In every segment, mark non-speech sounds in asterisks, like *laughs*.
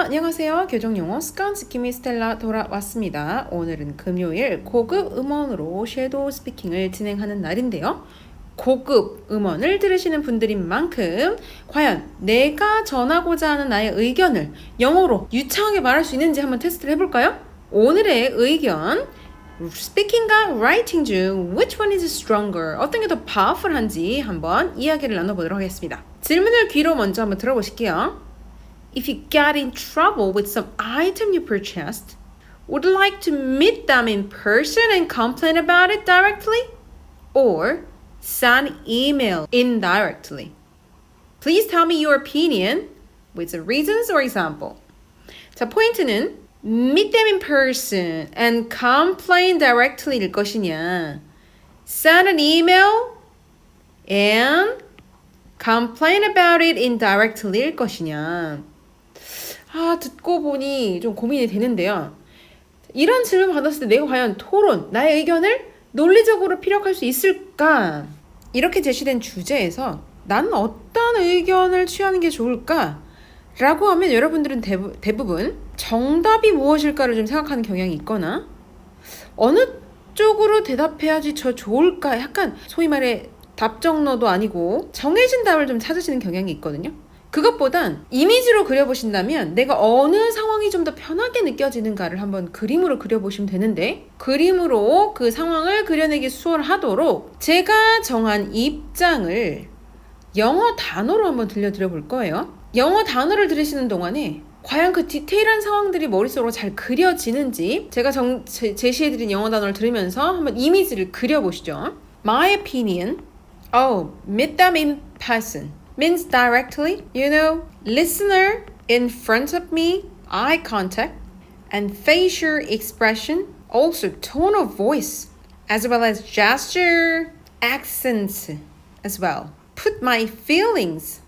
안녕하세요. 교정용어 습관 스키미 스텔라 돌아왔습니다. 오늘은 금요일 고급 음원으로 섀도우 스피킹을 진행하는 날인데요. 고급 음원을 들으시는 분들인 만큼 과연 내가 전하고자 하는 나의 의견을 영어로 유창하게 말할 수 있는지 한번 테스트를 해볼까요? 오늘의 의견 스피킹과 라이팅 중 which one is stronger? 어떤 게더 powerful한지 한번 이야기를 나눠보도록 하겠습니다. 질문을 귀로 먼저 한번 들어보실게요. If you got in trouble with some item you purchased, would you like to meet them in person and complain about it directly? Or send email indirectly? Please tell me your opinion with the reasons or example. 자, 포인트는 meet them in person and complain directly일 것이냐. send an email and complain about it indirectly일 것이냐. 아, 듣고 보니 좀 고민이 되는데요. 이런 질문 받았을 때 내가 과연 토론, 나의 의견을 논리적으로 피력할 수 있을까? 이렇게 제시된 주제에서 나는 어떤 의견을 취하는 게 좋을까? 라고 하면 여러분들은 대부, 대부분 정답이 무엇일까를 좀 생각하는 경향이 있거나 어느 쪽으로 대답해야지 저 좋을까? 약간 소위 말해 답정너도 아니고 정해진 답을 좀 찾으시는 경향이 있거든요. 그것보단 이미지로 그려보신다면 내가 어느 상황이 좀 더 편하게 느껴지는가를 한번 그림으로 그려보시면 되는데 그림으로 그 상황을 그려내기 수월하도록 제가 정한 입장을 영어 단어로 한번 들려드려 볼 거예요. 영어 단어를 들으시는 동안에 과연 그 디테일한 상황들이 머릿속으로 잘 그려지는지 제가 정, 제, 제시해드린 영어 단어를 들으면서 한번 이미지를 그려보시죠. My opinion. Oh, meet them in person. means directly, you know, listener in front of me, eye contact, and facial expression, also tone of voice, as well as gesture, accents as well. Put my feelings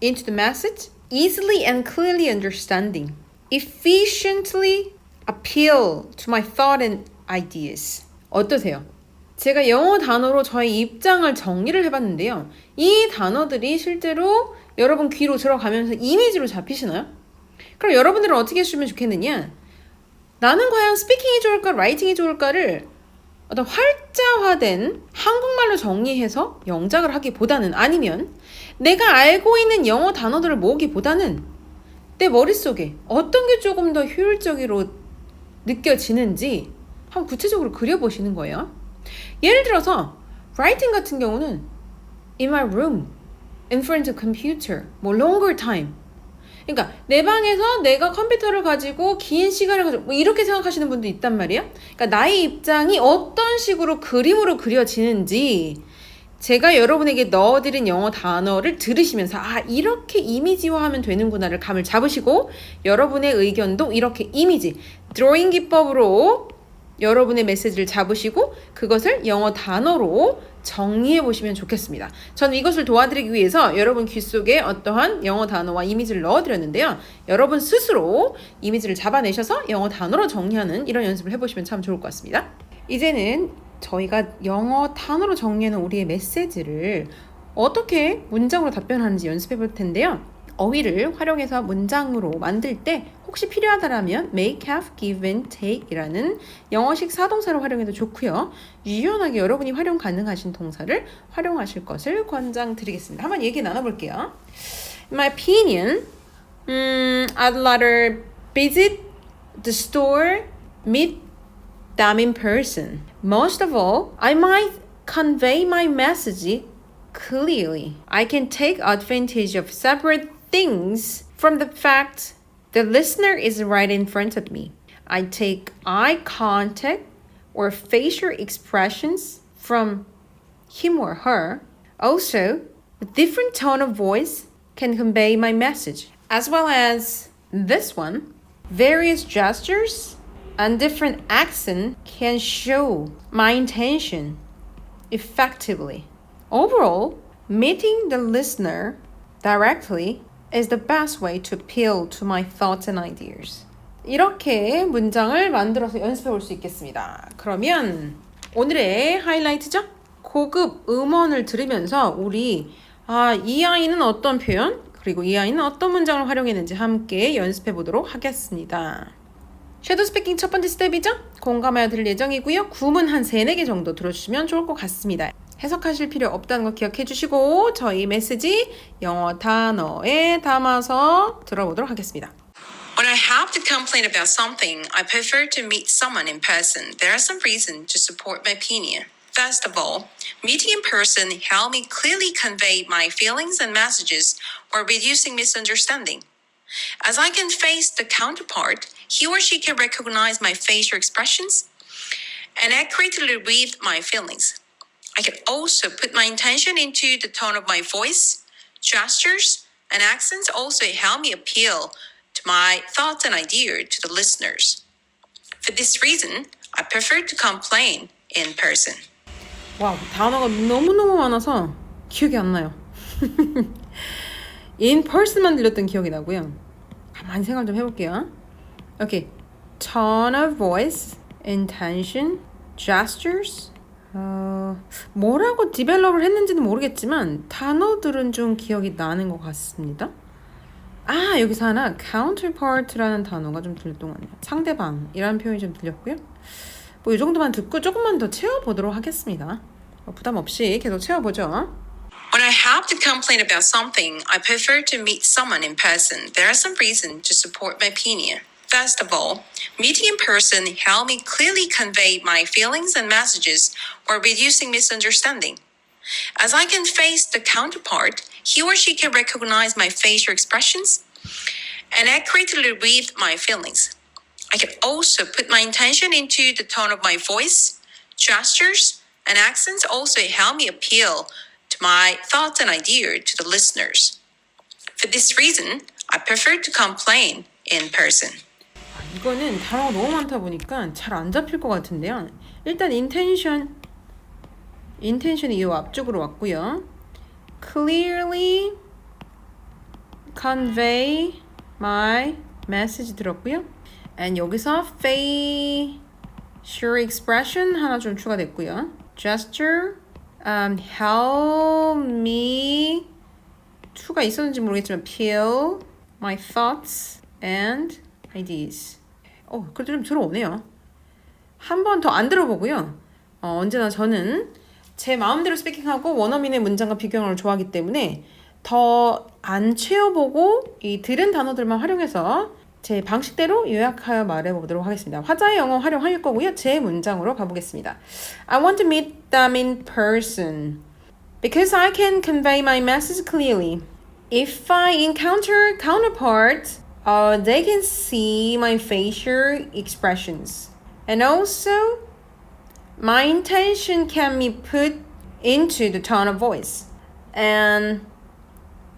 into the message, easily and clearly understanding, efficiently appeal to my thought and ideas. 어떠세요? 제가 영어 단어로 저의 입장을 정리를 해봤는데요. 이 단어들이 실제로 여러분 귀로 들어가면서 이미지로 잡히시나요? 그럼 여러분들은 어떻게 해주면 좋겠느냐? 나는 과연 스피킹이 좋을까, 라이팅이 좋을까를 어떤 활자화된 한국말로 정리해서 영작을 하기보다는 아니면 내가 알고 있는 영어 단어들을 모으기보다는 내 머릿속에 어떤 게 조금 더 효율적으로 느껴지는지 한번 구체적으로 그려보시는 거예요. 예를 들어서 writing 같은 경우는 in my room, in front of computer, 뭐 longer time. 그러니까 내 방에서 내가 컴퓨터를 가지고 긴 시간을 가지고 뭐 이렇게 생각하시는 분도 있단 말이야. 그러니까 나의 입장이 어떤 식으로 그림으로 그려지는지 제가 여러분에게 넣어드린 영어 단어를 들으시면서 아 이렇게 이미지화하면 되는구나를 감을 잡으시고 여러분의 의견도 이렇게 이미지 드로잉 기법으로 여러분의 메시지를 잡으시고 그것을 영어 단어로 정리해 보시면 좋겠습니다. 저는 이것을 도와드리기 위해서 여러분 귀 속에 어떠한 영어 단어와 이미지를 넣어드렸는데요. 여러분 스스로 이미지를 잡아내셔서 영어 단어로 정리하는 이런 연습을 해보시면 참 좋을 것 같습니다. 이제는 저희가 영어 단어로 정리하는 우리의 메시지를 어떻게 문장으로 답변하는지 연습해 볼 텐데요. 어휘를 활용해서 문장으로 만들 때 혹시 필요하다라면 make, have, give and take이라는 영어식 사동사를 활용해도 좋고요. 유연하게 여러분이 활용 가능하신 동사를 활용하실 것을 권장드리겠습니다. 한번 얘기 나눠볼게요. In my opinion, um, I'd rather visit the store, meet them in person. Most of all, I might convey my message clearly. I can take advantage of separate things from the fact the listener is right in front of me. I take eye contact or facial expressions from him or her. Also, a different tone of voice can convey my message, as well as this one. Various gestures and different accent can show my intention effectively. Overall, meeting the listener directly is the best way to appeal to my thoughts and ideas. 이렇게 문장을 만들어서 연습해 볼 수 있겠습니다. 그러면 오늘의 하이라이트죠? 고급 음원을 들으면서 우리 아, 이 아이는 어떤 표현? 그리고 이 아이는 어떤 문장을 활용했는지 함께 연습해 보도록 하겠습니다. 섀도우 스피킹 첫 번째 스텝이죠? 공감하여 들을 예정이고요. 구문 한 3, 4개 정도 들어주시면 좋을 것 같습니다. 해석하실 필요 없다는 거 기억해 주시고 저희 메시지 영어 단어에 담아서 들어보도록 하겠습니다. When I have to complain about something, I prefer to meet someone in person. There are some reasons to support my opinion. First of all, meeting in person help me clearly convey my feelings and messages while reducing misunderstanding. As I can face the counterpart, he or she can recognize my facial expressions and accurately read my feelings. I can also put my intention into the tone of my voice, gestures, and accents also help me appeal to my thoughts and ideas to the listeners. For this reason, I prefer to complain in person. 와 단어가 너무너무 많아서 기억이 안 나요. *laughs* in person만 들렸던 기억이 나고요. 가만히 생각 좀 해볼게요. 오케이. tone of voice, intention, gestures. 어, 뭐라고 디벨롭을 했는지는 모르겠지만 단어들은 좀 기억이 나는 것 같습니다. 아 여기서 하나 counterpart라는 단어가 좀 같네요. 상대방이라는 표현이 좀 들렸고요. 뭐 이 정도만 듣고 조금만 더 채워보도록 하겠습니다. 어, 부담 없이 계속 채워보죠. When I have to complain about something, I prefer to meet someone in person. There are some reasons to support my opinion. First of all, meeting in person help me clearly convey my feelings and messages while reducing misunderstanding. As I can face the counterpart, he or she can recognize my facial expressions and accurately read my feelings. I can also put my intention into the tone of my voice, gestures, and accents also help me appeal to my thoughts and ideas to the listeners. For this reason, I prefer to complain in person. 아, 이거는 단어가 너무 많다 보니까 잘 안 잡힐 것 같은데요. 일단 intention, intention이 이 앞쪽으로 왔고요. clearly convey my message 들었고요. and 여기서 facial expression 하나 좀 추가됐고요. gesture, um, help me 투가 있었는지 모르겠지만 feel my thoughts and ideas. 어, 그래도 좀 들어오네요. 한 번 더 안 들어보고요. 어, 언제나 저는 제 마음대로 스피킹하고 원어민의 문장과 비교형을 좋아하기 때문에 더 안 채워보고 이 들은 단어들만 활용해서 제 방식대로 요약하여 말해보도록 하겠습니다. 화자의 영어 활용할 거고요. 제 문장으로 가보겠습니다. I want to meet them in person because I can convey my message clearly. If I encounter counterparts, uh, they can see my facial expressions. And also, my intention can be put into the tone of voice. And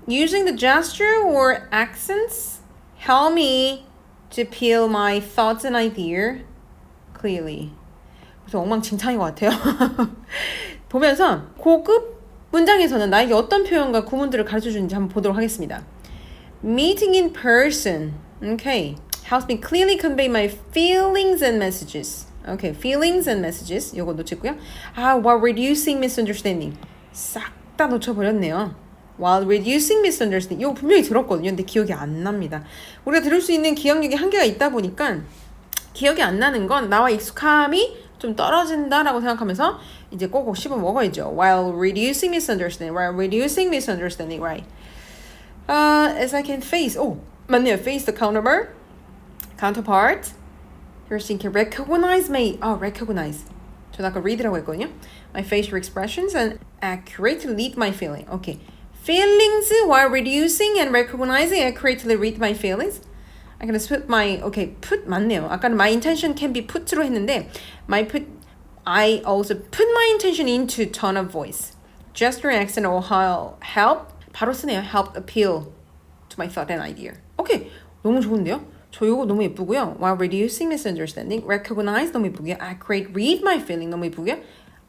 using the gesture or accents help me to peel my thoughts and idea clearly. 그래서 엉망진창인 것 같아요. *laughs* 보면서 고급 문장에서는 나에게 어떤 표현과 구문들을 가르쳐 주는지 한번 보도록 하겠습니다. Meeting in person. Okay. Helps me clearly convey my feelings and messages. Okay, feelings and messages. 요거 놓쳤고요. 아, while reducing misunderstanding. 싹 다 놓쳐버렸네요. While reducing misunderstanding. 이거 분명히 들었거든요. 근데 기억이 안 납니다. 우리가 들을 수 있는 기억력이 한계가 있다 보니까 기억이 안 나는 건 나와 익숙함이 좀 떨어진다라고 생각하면서 이제 꼭꼭 씹어 먹어야죠. While reducing misunderstanding, while reducing misunderstanding, right? Uh, as I can face, oh, 맞네요. Face the counterpart, counterpart. Person can recognize me. Oh, recognize. 전 아까 read라고 했거든요. My facial expressions and accurately read my feeling. Okay. Feelings while reducing and recognizing accurately read my feelings. I can put my okay put 맞네요. 아까는 my intention can be put로 했는데 my put I also put my intention into tone of voice. Gesture and accent will help help 바로 쓰네요. help appeal to my thought and idea. 오케이 너무 좋은데요? 저 이거 너무 예쁘고요. While reducing misunderstanding, recognize 너무 예쁘고요. Accurate, read my feeling 너무 예쁘고요.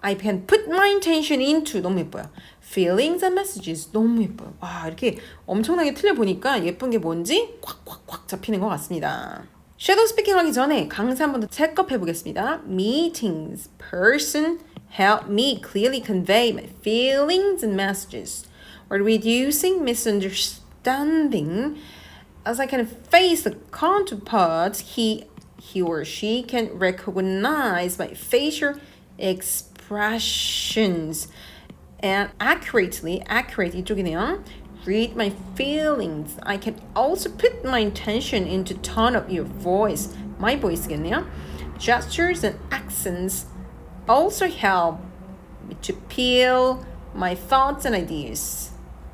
I can put my intention into 너무 예뻐요. Feelings and messages 너무 예뻐요. 와 이렇게 엄청나게 틀려 보니까 예쁜 게 뭔지 콱콱콱 잡히는 것 같습니다. 섀도우 스피킹 하기 전에 강세 한 번 더 체크업 해보겠습니다. Meetings, person, help me clearly convey my feelings and messages or reducing misunderstanding as I can face the counterpart he he or she can recognize my facial expressions and accurately accurately read my feelings. I can also put my intention into tone of your voice my voice gestures and accents also help to peel my thoughts and ideas.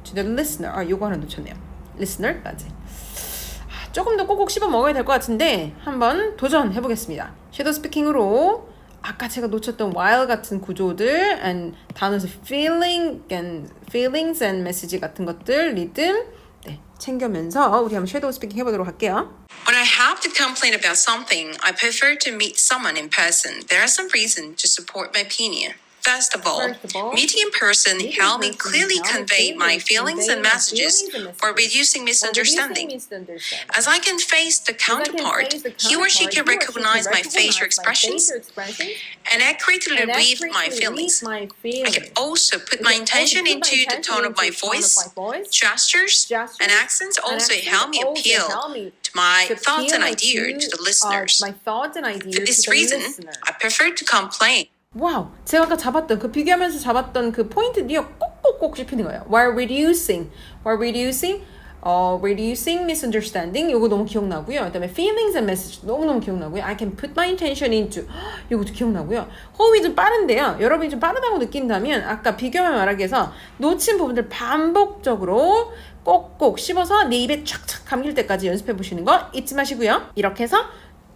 To the listener. 아, 요거 하나 놓쳤네요. listener까지. 아, 조금 더 꼭꼭 씹어 먹어야 될 것 같은데 한번 도전해 보겠습니다. 섀도우 스피킹으로 아까 제가 놓쳤던 while 같은 구조들 and 단어에서 feeling and feelings and message 같은 것들 리듬 네, 챙겨면서 우리 한번 섀도우 스피킹 해보도록 할게요. When I have to complain about something, I prefer to meet someone in person. There are some reason to support my opinion. First of all, First of all, meeting in person meeting in help me person clearly convey clearly my feelings convey and my messages feelings and for messages reducing misunderstanding. misunderstanding. As I can face the counterpart, he or she can recognize my facial expressions and accurately and read my accurately feelings. my I feelings. can also put I my can intention put my into the tone of my into the tone of voice. my voice. Gestures Gestures and accents and also accents help me also appeal help me to my to thoughts and ideas to the uh, listeners. my thoughts and ideas For this the reason, listener. I prefer to complain. 와우, 제가 아까 잡았던 그 비교하면서 잡았던 그 포인트들이요 꼭꼭꼭 씹히는 거예요. While reducing, while reducing, 어, reducing misunderstanding 요거 너무 기억나고요. 그다음에 feelings and message 너무 너무 기억나고요. I can put my intention into *gasps* 요것도 기억나고요. 호흡이 좀 빠른데요. 여러분이 좀 빠르다고 느낀다면 아까 비교하면 말하기 위해서 놓친 부분들 반복적으로 꼭꼭 씹어서 내 입에 착착 감길 때까지 연습해 보시는 거 잊지 마시고요. 이렇게 해서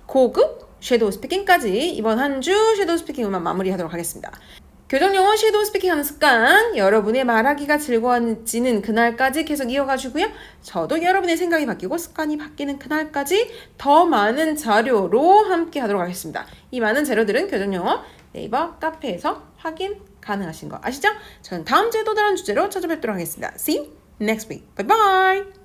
고급 섀도우 스피킹까지 이번 한 주 섀도우 스피킹만 마무리하도록 하겠습니다. 교정 영어 섀도우 스피킹 하는 습관 여러분의 말하기가 즐거워지는 그날까지 계속 이어가시고요. 저도 여러분의 생각이 바뀌고 습관이 바뀌는 그날까지 더 많은 자료로 함께 하도록 하겠습니다. 이 많은 자료들은 교정 영어 네이버 카페에서 확인 가능하신 거 아시죠? 저는 다음 주에 또 다른 주제로 찾아뵙도록 하겠습니다. See you next week. Bye bye.